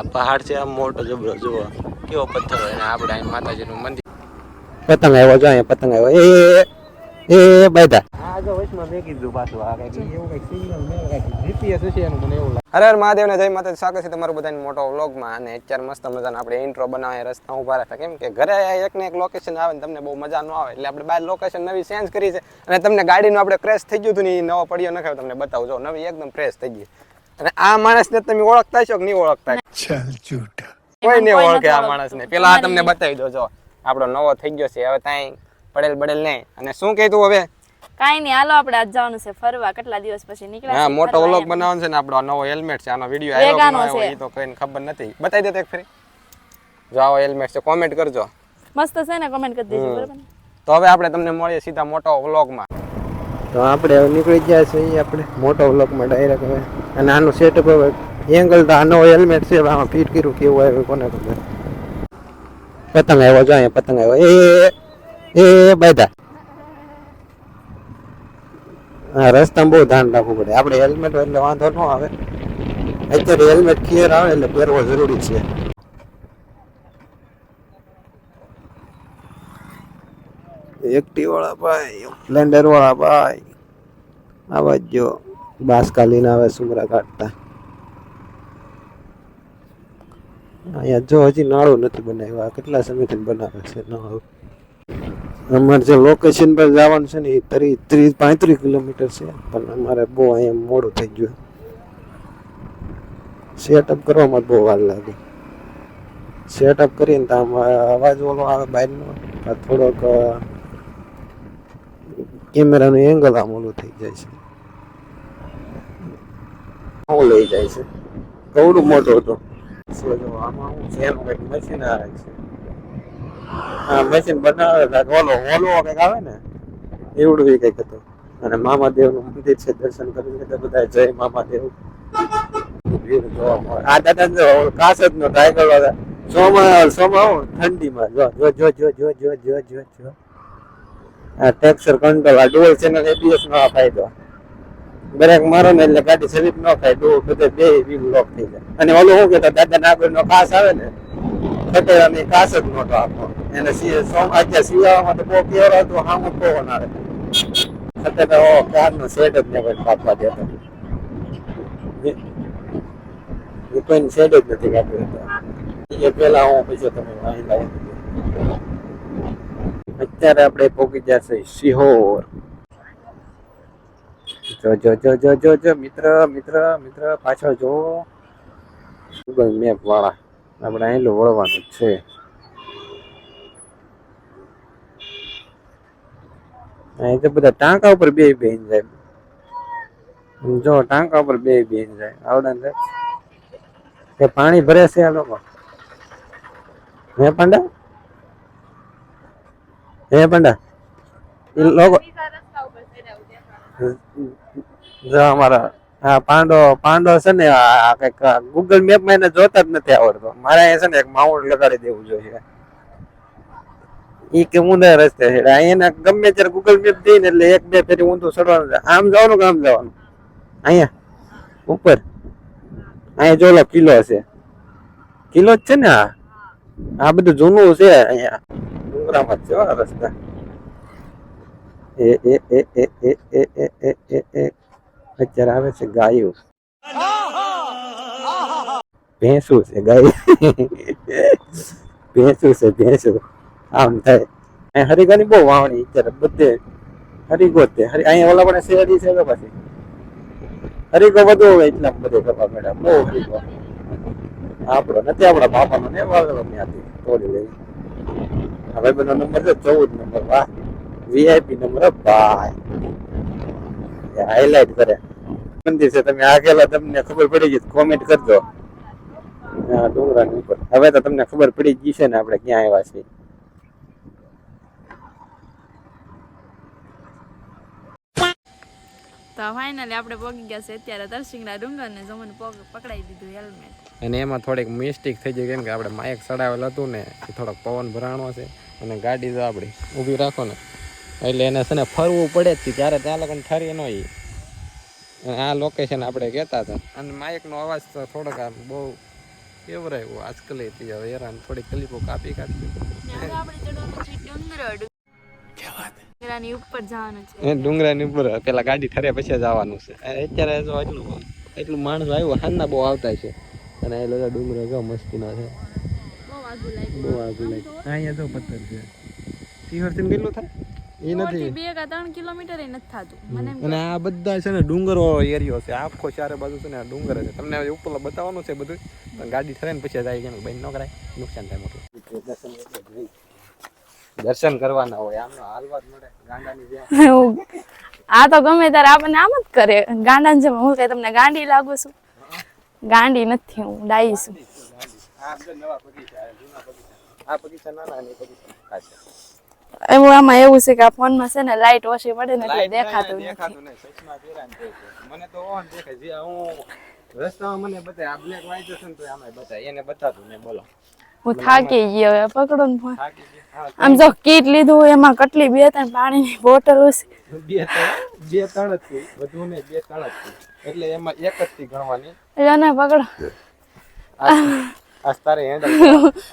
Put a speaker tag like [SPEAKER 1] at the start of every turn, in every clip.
[SPEAKER 1] આ પહાડ છે આમ મોટો જબરો જુઓ. કેવો પથ્થર હોય આપણે અહીં માતાજીનું મંદિર. પતંગ આવ્યો જો અહીંયા પતંગ આવ્યો. એ એ આ આ લાગે. હરે હર મહાદેવ ને જય માતા સ્વાગત છે તમારું બધાને મોટો વ્લોગમાં. અને અત્યારે મસ્ત મજાનો આપણે ઇન્ટ્રો બનાવે રસ્તા ઊભા રાખે કેમ કે ઘરે એક ને એક લોકેશન આવે ને તમને બહુ મજા ન આવે. એટલે આપણે બાર લોકેશન નવી ચેન્જ કરી છે. અને તમને ગાડીનું આપણે ક્રેશ થઈ ગયું હતું ને એ નવો પડ્યો નખાવ તમને બતાવું. જો નવી એકદમ ફ્રેશ થઈ ગઈ. અને આ માણસને તમે ઓળખતા છો કે નહીં ઓળખતા? કોઈ નહીં ઓળખે આ માણસને. પેલા આ તમને બતાવી દો જો. આપણો નવો થઈ ગયો છે હવે તાઈ પડેલ પડેલ નહીં. અને શું કીધું હવે?
[SPEAKER 2] કાઈ નહીં હાલો આપણે આજ જવાનું છે ફરવા. કેટલા દિવસ પછી નીકળ્યા
[SPEAKER 1] હા મોટો વ્લોગ બનાવવાનો છે ને આપણો નવો હેલ્મેટ છે આનો વીડિયો આવ્યો
[SPEAKER 2] છે.
[SPEAKER 1] એ તો કોઈને ખબર નથી. બતાવી દે એક ફરી. જો આવો હેલ્મેટ છે કોમેન્ટ કરજો.
[SPEAKER 2] મસ્ત છે ને કોમેન્ટ કરી દેજો બરાબર
[SPEAKER 1] તો હવે આપણે તમને મળીએ સીધા મોટો વ્લોગમાં. તો આપણે હવે નીકળી ગયા છીએ આપણે મોટો વ્લોકમાં ડાયરેક્ટ હવે. અને આનું સેટઅપ હવે એંગલ તો આનો હેલ્મેટ છે આમાં ફિટ કર્યું, કેવું આવ્યું, કોને ખબર. પતંગ આવ્યો, જો અહીંયા પતંગ આવ્યો. એ એ બાયદા હા રસ્તામાં બહુ ધ્યાન રાખવું પડે. આપણે હેલ્મેટ એટલે વાંધો ન આવે. અત્યારે હેલ્મેટ ક્લિયર આવે એટલે પહેરવો જરૂરી છે. એક્ટિવ વાળા ભાઈ સ્પ્લેન્ડર વાળા ભાઈ. આવા જ જો બાસકા લઈને આવે સુમરા કાઢતા. અહીંયા જો હજી નાળું નથી બનાવ્યું. આ કેટલા સમયથી બનાવે છે નાળું? અમારે જે લોકેશન પર જવાનું છે ને, એ તરી ત્રીસ પાંત્રીસ કિલોમીટર છે. પણ અમારે બહુ અહીંયા મોડું થઈ ગયું. સેટઅપ કરવામાં બહુ વાર લાગે. સેટઅપ કરીને તો આમ, અવાજ ઓલો આવે બહારનો થોડોક કેમેરાનું એંગલ આમ ઓલું થઈ જાય છે. લઈ જાય છે. કવડું મોટું હતું. આમાં હું કંઈક મશીન આવે છે. હા મશીન બનાવે કાંઈક ઓલો કંઈક આવે ને, એવડું કંઈક હતું. અને મામાદેવનું મંદિર છે, દર્શન કરીને તો જય મામાદેવ. આ દાદા જો ઓલો કાસતનો ટાઈગર વાળા સોમાં સોમાં ઠંડીમાં. જો જો જો જો જો જો જો જો. ટેક્સચર કંટ્રોલ આ ડુઅલ ચેનલ એબીએસ નો આ ફાયદો. બ્રેક મારો ને એટલે ગાડી સ્લીપ ન થાય ડુઅલ બધે બે વ્હીલ લોક થઈ જાય. અને ઓલું શું કહેતા, દાદા નાગર નો કાસ આવે ને ખટેરા ની કાસ જ નહોતો આપો. એને સોમ આજે શિયાળામાં તો બહુ કેવર હતો હામ જ ના આવે ખટેરા ઓ કાર નો સેટ જ ને કોઈ કાપવા દેતો કોઈને સેટ જ નથી કાપ્યો હતો એ પેલા હું પછી તમે વાહી લાવી. અત્યારે આપણે પહોંચી જશે સિહોર જો જો જો જો જો જો, મિત્ર મિત્ર મિત્ર, પાછળ જો. ગૂગલ મેપ વાળા. આપણે અહીં વળવાનું છે. અહીં તો બધા ટાંકા ઉપર બે બેન જાય. જો, ટાંકા ઉપર બે બેન જાય. આવડે ને પાણી ભરે છે આ લોકો. હે પાંડા? હે પંડા? એ લોકો જો અમારા હા પાંડો પાંડો છે ને આ કંઈક ગૂગલ મેપમાં એને જોતા જ નથી આવડતો. મારે અહીંયા છે ને એક માઉન્ટ લગાડી દેવું જોઈએ. ઈ કે ઊંધા રસ્તે છે. અહીંયા ગમે ત્યારે ગૂગલ મેપ દઈને એટલે એક બે ફેરી ઊંધું ચડવાનું છે. આમ જવાનું કે આમ જવાનું? અહીંયા? ઉપર? અહીંયા જોલો કિલો છે. કિલો જ છે ને આ? આ બધું જૂનું છે અહીંયા. ડુંગરામાં જ છે આ રસ્તા એ એ એ એ એ એ એ એ એ એ અત્યારે આવે છે ગાયું ભેંસું છે ગાય ભેંસું છે ભેંસું આમ થાય હરિગાની બહુ વાવણી અત્યારે બધે હરિગો તે હરી અહીંયા ઓલા પણ શેરી છે તો પછી હરિગો બધું હોય એટલા બધે કરવા મેડમ બહુ હરિગો આપણો નથી આપણા બાપાનો ને વાળો ત્યાંથી તોડી લઈ હવે બધો નંબર છે ચૌદ નંબર, વાહ. વીઆઈપી નંબર, ભાઈ. હાઈલાઈટ કરે. મંદિર છે, તમે આગેલા તમને ખબર પડી ગઈ કોમેન્ટ કરજો. ડુંગરાની ઉપર. હવે તો તમને ખબર પડી ગઈ છે ને આપણે ક્યાં આવ્યા છીએ.
[SPEAKER 2] તો ફાઇનલી આપણે પગી ગયા છે અત્યારે દર્શિંગના ડુંગરને જમણ પગ પકડાઈ દીધું હેલ્મેટ
[SPEAKER 1] અને એમાં થોડીક મિસ્ટેક થઈ ગઈ કેમ કે આપણે માઇક ચડાવેલ હતું ને એ થોડોક પવન ભરાણો છે અને ગાડી જો આપણી ઊભી રાખો ને એટલે એને છે ને ફરવું પડે જ ત્યારે ત્યાં લગન ઠરી ન અને આ લોકેશન આપણે કહેતા હતા. અને માઇકનો અવાજ તો થોડોક આમ બહુ કેવરાયો. આજકાલ હતી હવે હેરાન થોડી ક્લિપો કાપી કાપી.
[SPEAKER 2] ડુંગરાની ઉપર જવાનું છે.
[SPEAKER 1] ડુંગરાની ઉપર પેલા ગાડી ઠરે પછી જવાનું છે. અત્યારે જો એટલું એટલું માણસ આવ્યું હાલના બહુ આવતા છે. અને એ લોકો ડુંગરો જો મસ્તીનો છે.
[SPEAKER 2] બહુ આગું
[SPEAKER 1] લાગે અહીંયા જો પથ્થર છે. સિંહરથી કેટલું થાય? એ નથી.
[SPEAKER 2] બે કા ત્રણ કિલોમીટર એ નથી થતું.
[SPEAKER 1] અને આ બધા છે ને ડુંગરો એરિયો છે. આખો ચારે બાજુ છે ને આ ડુંગર છે. તમને હવે ઉપર બતાવવાનું છે બધું. પણ ગાડી ઠરે ને પછી જાય ન કરાય. નુકસાન થાય મોટું. દર્શન કરવાના હોય આમનો હાલવા જ મળે ગાંડાની જેમ
[SPEAKER 2] આ તો ગમે ત્યારે આપણને આમ જ કરે. ગાંડા જેમ હું કઈ તમને ગાંડી લાગુ છું. ગાંડી નથી હું ડાઈ છું. એવું આમાં એવું છે કે આ ફોનમાં છે ને લાઈટ ઓછી પડે ને એટલે દેખાતું નથી.
[SPEAKER 1] મને તો ઓન દેખાય. જે હું રસ્તામાં મને બતાય આ બ્લેક વાઈટ છે ને તો આમાં બતાય. એને બતાતું ને બોલો.
[SPEAKER 2] હું થાકી ગયો હવે પકડો ને ફોન.
[SPEAKER 1] થાકી
[SPEAKER 2] આમ જો કીટ લીધું એમાં કટલી બે ત્રણ પાણીની બોટલ છે.
[SPEAKER 1] બે ત્રણ બે ત્રણ જ વધુ ને બે ત્રણ જ એટલે એમાં એક જ થી ગણવાની.
[SPEAKER 2] એટલે એને પકડો.
[SPEAKER 1] આ આ તારે હેન્ડલ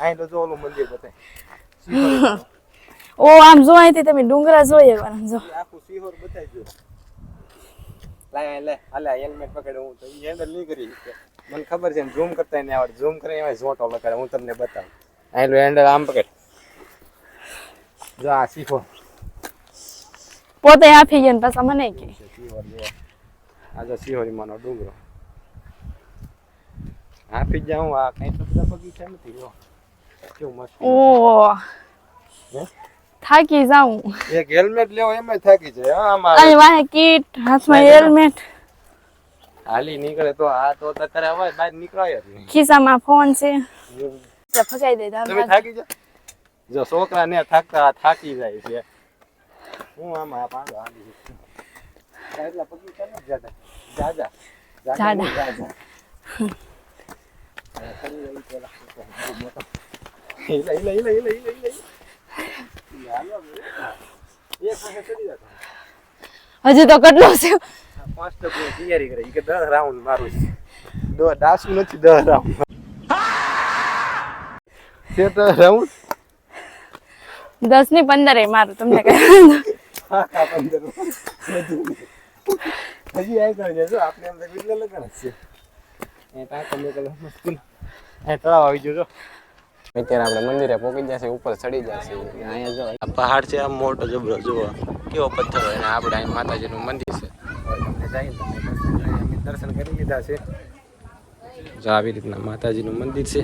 [SPEAKER 1] અહીં તો જો ઓલું મંદિર બતાય.
[SPEAKER 2] ઓ આમ જો અહીંથી તમે ડુંગરા જોઈએ જો.
[SPEAKER 1] ઈ આખું સિહોર બતાય જો. લાય લે. હાલે હેલ્મેટ પકડે હું તો હેન્ડલ નહીં કરી મને ખબર છે ઝૂમ કરતા નહીં આવડે ઝૂમ કરે એમાં ઝોટો લગાડે હું તમને બતાવું. અહીં હેન્ડલ આમ પકડ. જો આ સિહોર
[SPEAKER 2] પોતે આપી ગયા ને પાછા મને કે.
[SPEAKER 1] સિહોર જો આ જો સિહોરીમાંનો ડુંગરો. આપી જાઉં આ કઈ તો બધા બગીચા નથી જો. કેવું મસ્ત
[SPEAKER 2] ઓ? થાકી જાઉં.
[SPEAKER 1] એક હેલ્મેટ લેવો એમાં થાકી જાય. આમાં
[SPEAKER 2] અને વાહે કીટ હાથમાં હેલ્મેટ.
[SPEAKER 1] હાલી નીકળે તો આ તો અત્યારે અવાજ બહાર નીકળાય જ નહીં.
[SPEAKER 2] ખિસ્સામાં ફોન છે. ફસાઈ દે
[SPEAKER 1] તમે થાકી જાઓ? જો છોકરા ને થાકતા થાકી જાય છે. હું આમાં પાંચ પાંડો હાલી છું. આ એટલા પગી નથી જાતા. જાજા. જાજા.
[SPEAKER 2] હજુ તો કેટલો છે?
[SPEAKER 1] પાંચ ટકની તૈયારી કરે. કે દસ રાઉન્ડ મારું છે. દો ડાસું નથી દસ રાઉન્ડ છે દસ રાઉન્ડ
[SPEAKER 2] દસની પંદર એ મારું, તમને
[SPEAKER 1] હજી એ તળાવ આવી ગયો અત્યારે આપણે મંદિરે પહોંચી જશે ઉપર ચડી જશે અહીંયા આ પહાડ છે આ મોટો જબરો, જુઓ. કેવો પથ્થર અને આપણે અહીં માતાજીનું મંદિર છે. દર્શન કરી લીધા છે. આવી રીતના માતાજીનું મંદિર છે.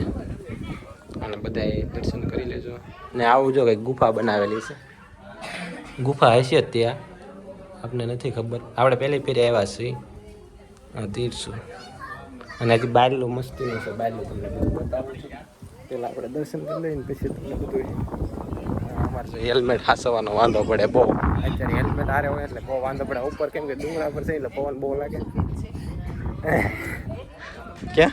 [SPEAKER 1] અને બધાએ દર્શન કરી લેજો. ને આવું જો કંઈક ગુફા બનાવેલી છે. ગુફા હશે જ ત્યાં આપને નથી ખબર. આપણે પહેલી ફેરી આવ્યા છીએ. હા અને હજી બારલું મસ્તીનું છે બારલું તમને બધું બતાવું છું. પહેલાં આપણે દર્શન કરી લઈએ ને પછી તમને બધું અમારે હેલ્મેટ હાસવાનો વાંધો પડે બહુ. અત્યારે હેલ્મેટ હારે હોય એટલે બહુ વાંધો પડે. ઉપર કેમ કે ડુંગરા પર છે એટલે પવન બહુ લાગે. ક્યાં?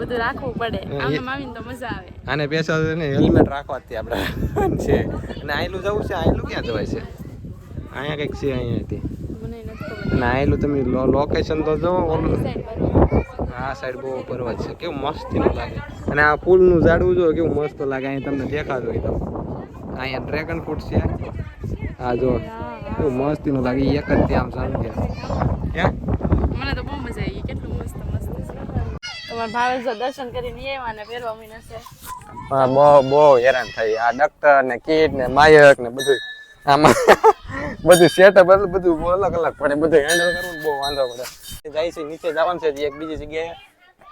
[SPEAKER 2] બધું રાખવું પડે. આમ આવીને તો મજા આવે.
[SPEAKER 1] આને પેસા ને હેલ્મેટ રાખવાથી આપણે છે અને આયલું જવું છે આયલું ક્યાં જવાય છે? અહીંયા કંઈક છે
[SPEAKER 2] નથી ખબર.
[SPEAKER 1] અને આયલું તમે લોકેશન તો જો આ સાઈડ બહુ પર્વત છે. કેવું મસ્તીનું લાગે. અને આ ફૂલનું ઝાડવું જો કેવું મસ્ત લાગે. અહીંયા તમને દેખાતું હોય તો અહીંયા ડ્રેગન ફ્રૂટ છે. આ જો કેવું મસ્તીનું લાગે. એક જ ત્યાં આમ સારું છે.
[SPEAKER 2] મને તો બહુ મજા આવી કેટલું મસ્ત મસ્ત છે તમારા ભાવે જો દર્શન કરીને આવ્યા ને પહેરવા મહિના છે.
[SPEAKER 1] હા બહુ બહુ હેરાન થઈ. આ ડોક્ટર ને કીટ ને માયક ને બધું આમાં બધું સેટઅપ એટલે બધું અલગ અલગ પડે. બધું હેન્ડલ કરવું બહુ વાંધો પડે. જાય છે નીચે જવાનું છે એક બીજી જગ્યાએ.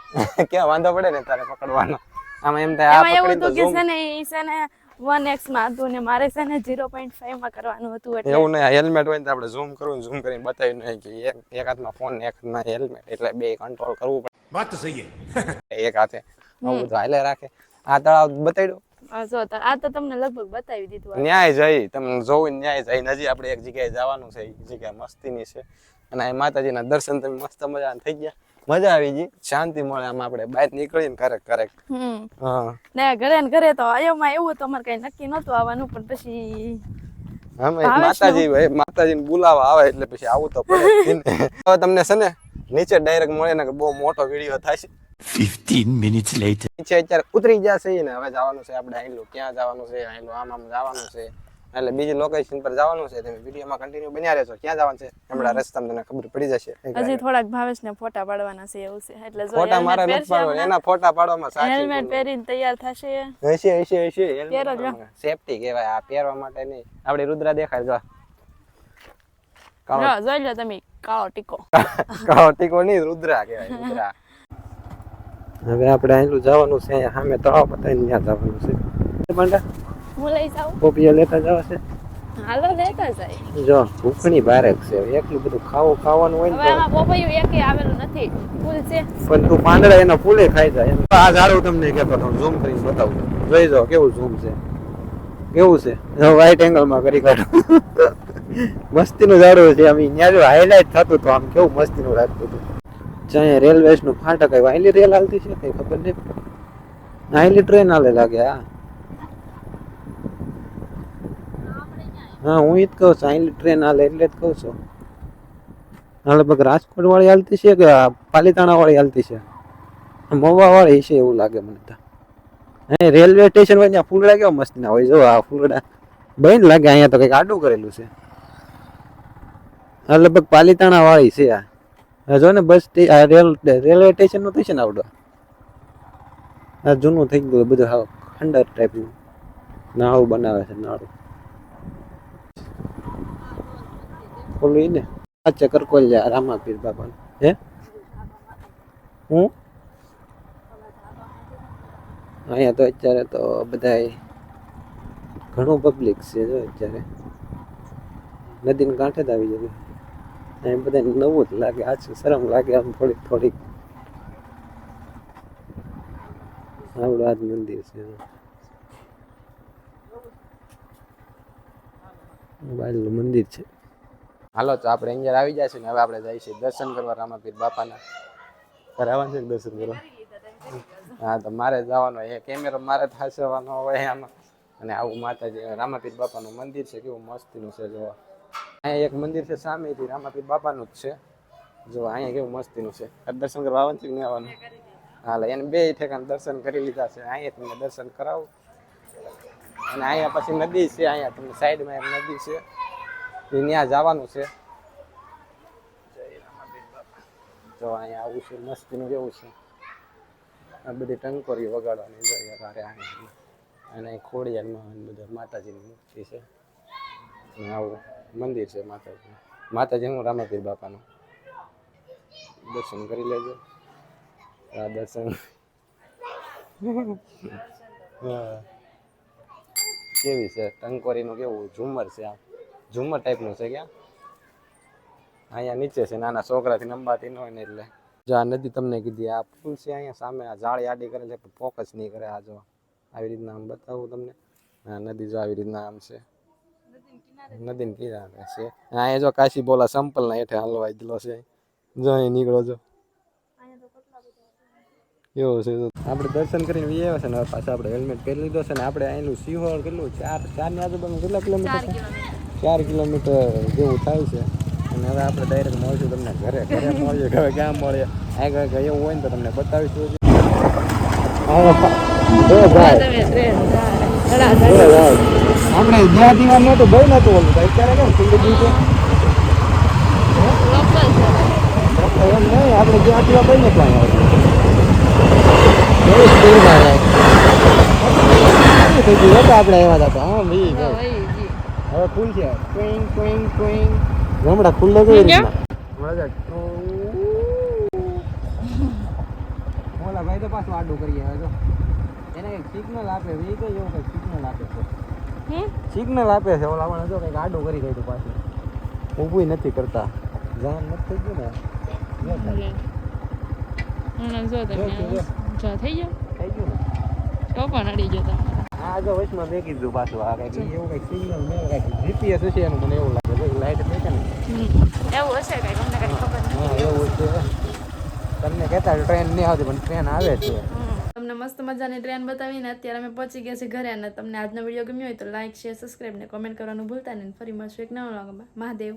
[SPEAKER 1] ક્યાં વાંધો પડે ને તારે પકડવાનો. આમાં એમ થાય આ પકડી તો
[SPEAKER 2] હતું કે છે ને ઈ છે ને વન એક્સમાં હતું ને મારે છે ને ઝીરો પોઈન્ટ ફાઈવમાં કરવાનું હતું એટલે
[SPEAKER 1] એવું નહીં હેલ્મેટ હોય ને તો આપણે ઝૂમ કરવું ઝૂમ કરીને બતાવી નહીં કે એક એક હાથમાં ફોન ને એક હાથમાં હેલ્મેટ એટલે બે કંટ્રોલ કરવું
[SPEAKER 3] વાત તો સહી
[SPEAKER 1] એક હાથે. આવું બધું હાલે રાખે. આ તળાવ બતાવી દો.
[SPEAKER 2] આ જો તો આ તો તમને લગભગ બતાવી દીધું
[SPEAKER 1] ન્યાય જઈ તમને જોવું ન્યાય જઈ. હજી આપણે એક જગ્યાએ જવાનું છે એ જગ્યા મસ્તીની છે. અને માતાજીના દર્શન તમે મસ્ત મજા થઈ ગયા. મજા આવી ગઈ. શાંતિ મળે આમ આપણે બહાર નીકળીને કરેક કરેક હા.
[SPEAKER 2] ને ઘરે ને ઘરે તો આયોમાં એવું તો અમારે કઈ નક્કી નહોતું આવવાનું પણ પછી
[SPEAKER 1] એક માતાજી ભાઈ માતાજીને બોલાવા આવે એટલે પછી આવું તો પડે હવે તમને છે ને નીચે ડાયરેક્ટ મળે ને બહુ મોટો વીડિયો થાય છે.
[SPEAKER 3] 15 minutes લેટર
[SPEAKER 1] નીચે અત્યારે ઉતરી જશે ને હવે જવાનું છે આપણે આઈલું ક્યાં જવાનું છે આઈલું આમ આમ જવાનું છે. એટલે બીજી લોકેશન પર જવાનું છે તમે વિડીયોમાં કન્ટિન્યુ બન્યા રહેશો ક્યાં જવાનું છે? હમણાં રસ્તા તમને ખબર પડી જશે.
[SPEAKER 2] હજી થોડાક ભાવેશને ફોટા પાડવાના છે એવું છે. એટલે જો
[SPEAKER 1] ફોટા મારા નથી પાડવા એના ફોટા પાડવામાં સાચી
[SPEAKER 2] હેલ્મેટ પહેરીને તૈયાર થશે
[SPEAKER 1] હશે હશે હશે.
[SPEAKER 2] હેલ્મેટ
[SPEAKER 1] સેફટી કહેવાય આ પહેરવા માટે નહીં. આપણે રુદ્રા દેખાય જો. કાળો.
[SPEAKER 2] જોઈ લો તમે કાળો ટીકો.
[SPEAKER 1] કાળો ટીકો નહીં રુદ્રા કહેવાય રુદ્રા. હવે આપણે આટલું જવાનું છે સામે તળાવ બતાવીને ત્યાં જવાનું છે. પાંડા
[SPEAKER 2] હું લઈ જાઉં?
[SPEAKER 1] લેતા જાવ છે?
[SPEAKER 2] હાલો લેતા જાય.
[SPEAKER 1] જો ભૂખણી બારક છે. એટલું બધું ખાવું ખાવાનું હોય
[SPEAKER 2] હવે આમાં પોપૈયું એકે આવેલું નથી. ફૂલ છે.
[SPEAKER 1] પણ તું પાંદડા એના ફૂલે ખાઈ જાય. આ ઝાડું તમને કે હતો ઝૂમ કરીને બતાવું. જોઈ જાઓ કેવું ઝૂમ છે. કેવું છે? વાઈટ એંગલમાં કરી કાઢો. મસ્તીનું ઝાડું છે. આમ ત્યાં જો હાઇલાઇટ થતું તો આમ કેવું મસ્તીનું લાગતું હતું. ચાહે રેલવે નું ફાટક આવ્યું. આઈલી રેલ હાલતી છે? કઈ ખબર નહીં. આઈલી ટ્રેન હાલે લાગે હા. હા, હું એ જ કહું છું અહીં ટ્રેન હાલે એટલે જ કહું છું. હા લગભગ રાજકોટ વાળી હાલતી છે કે પાલીતાણા વાળી હાલતી છે? મવા વાળી છે એવું લાગે મને તો. અહીં રેલવે સ્ટેશન હોય ત્યાં ફૂલડા કેવા મસ્ત ના હોય, જો આ ફૂલડા. બંધ લાગે અહીંયા તો કંઈક આડું કરેલું છે. હા લગભગ પાલીતાણા વાળી છે આ. જો ને બસ રેલ, રેલવે સ્ટેશનનું થશે ને આવડો. આ જૂનું થઈ ગયું બધું હાવ ખંડર ટાઈપનું નાવું બનાવે છે નાળું ઓલું ઈ ને. આ ચક્કર કોલ્યા રામાપીર બાપા હે? હું? અહીંયા તો અત્યારે તો બધાય ઘણું પબ્લિક છે જો અત્યારે. નદીને કાંઠે જ આવી જતું અહીં બધા નવું જ લાગે આછું શરમ લાગે આમ થોડીક થોડીક. આવડું આજ મંદિર છે બાજુનું મંદિર છે. હાલો તો આપણે અહીંયા આવી જાય છે ને હવે આપણે જઈએ છીએ દર્શન કરવા રામાપીર બાપાના. તારે આવવાનું છે દર્શન કરવા? હા તો મારે જવાનો એ કેમેરો મારે થાસવાનો હોય આમાં અને આવું માતાજી રામાપીર બાપાનું મંદિર છે કેવું મસ્તીનું છે જોવા. અહીંયા એક મંદિર છે સામેથી રામાપીર બાપાનું જ છે. જો અહીંયા કેવું મસ્તીનું છે. દર્શન કરવા આવવાનું છે કે નહીં આવવાનું? હાલ એને બે ઠેકાને દર્શન કરી લીધા છે. અહીંયા તમને દર્શન કરાવું. અને અહીંયા પછી નદી છે અહીંયા તમને સાઈડમાં એક નદી છે. એ ત્યાં જવાનું છે. જો અહીંયા આવું છે મસ્તીનું જેવું છે. આ બધી ટંકોરી વગાડવાની જોઈએ તારે અને ખોડિયારમાં બધા માતાજીની મૂર્તિ છે. અને આવું મંદિર છે માતાજી માતાજી હું રામાપીર બાપાનું. દર્શન કરી લેજો. આ દર્શન. કેવી છે? ટંકોરીનું કેવું ઝુમર છે આ ઝુમર ટાઈપનું છે ક્યાં? અહીંયા નીચે છે, નાના છોકરાથી નંબાતી ન હોય ને એટલે. જો આ નદી તમને કીધી, આ પુલ છે અહીંયા સામે, આ જાળી આડી કરે છે, પણ ફોકસ નહીં કરે આ જો. આવી રીતના આમ બતાવું તમને. આ નદી જો આવી રીતના આમ છે. નદીને કિનારે છે. અને અહીંયા જો કાશી બોલા સંપલના હેઠે હલવાઈ ગયેલો છે. જો અહીં નીકળો જો. એવું છે તો. આપણે દર્શન કરીને વી આવ્યા છે ને હવે પાછા આપણે હેલ્મેટ પહેરી લીધો છે ને, આપણે અહીંનું સિંહોર કેટલું, ચાર, ચારની આજુબાજુ કેટલા કિલોમીટર છે? ચાર કિલોમીટર જેવું થાય છે. અને હવે આપણે ડાયરેક્ટ મળશું તમને ઘરે. ઘરે મળીએ હવે ક્યાં મળીએ? આગળ ગયો હોય ને તો તમને બતાવીશું આપણે જ્યાં દીવા નહોતું, બહુ નહોતું ઓલું તો અત્યારે કેમ એમ નહીં, આપણે જ્યાં દીવા બહુ નહોતું આપણે આવ્યા હતા. હા વી હવે ફૂલ છે. ક્વિંગ ક્વિંગ ક્વિંગ. ગામડા ખુલ્લે કઈ
[SPEAKER 2] ક્યાં?
[SPEAKER 1] રીતના. ઓલા ભાઈ તો પાછું આડું કરી આવે તો. એને કંઈક સિગ્નલ આપે વી કઈ એવું કંઈક સિગ્નલ આપે છે. સિગ્નલ આપે છે. ઓલા પણ જો કંઈક આડું કરી ગયું પાછું. ઊભું નથી કરતા. જાન નથી થઈ ગયું ને? જો
[SPEAKER 2] તમે થઈ ગયો?
[SPEAKER 1] થઈ ગયું ને?
[SPEAKER 2] તો પણ અડી ગયો તમારે
[SPEAKER 1] જો વચમાં મેં કીધું પાછું આ કંઈક એવું કંઈક સિગ્નલ મેં કંઈક જીપીએસ હશે એનું મને એવું લાગે. લાઈટ ને
[SPEAKER 2] એવું હશે કઈ તમને કઈ ખબર
[SPEAKER 1] નથી. એવું છે. તમને કહેતા ટ્રેન નહીં આવતી પણ ટ્રેન આવે છે.
[SPEAKER 2] તમને મસ્ત મજાની ટ્રેન બતાવીને અત્યારે અમે પહોંચી ગયા ઘરે અને તમને આજનો વીડિયો ગમ્યો હોય તો લાઈક શેર સબસ્ક્રાઈબ ને કોમેન્ટ કરવાનું ભૂલતા નહીં. ફરી મળશું એક નવા વ્લોગમાં મહાદેવ.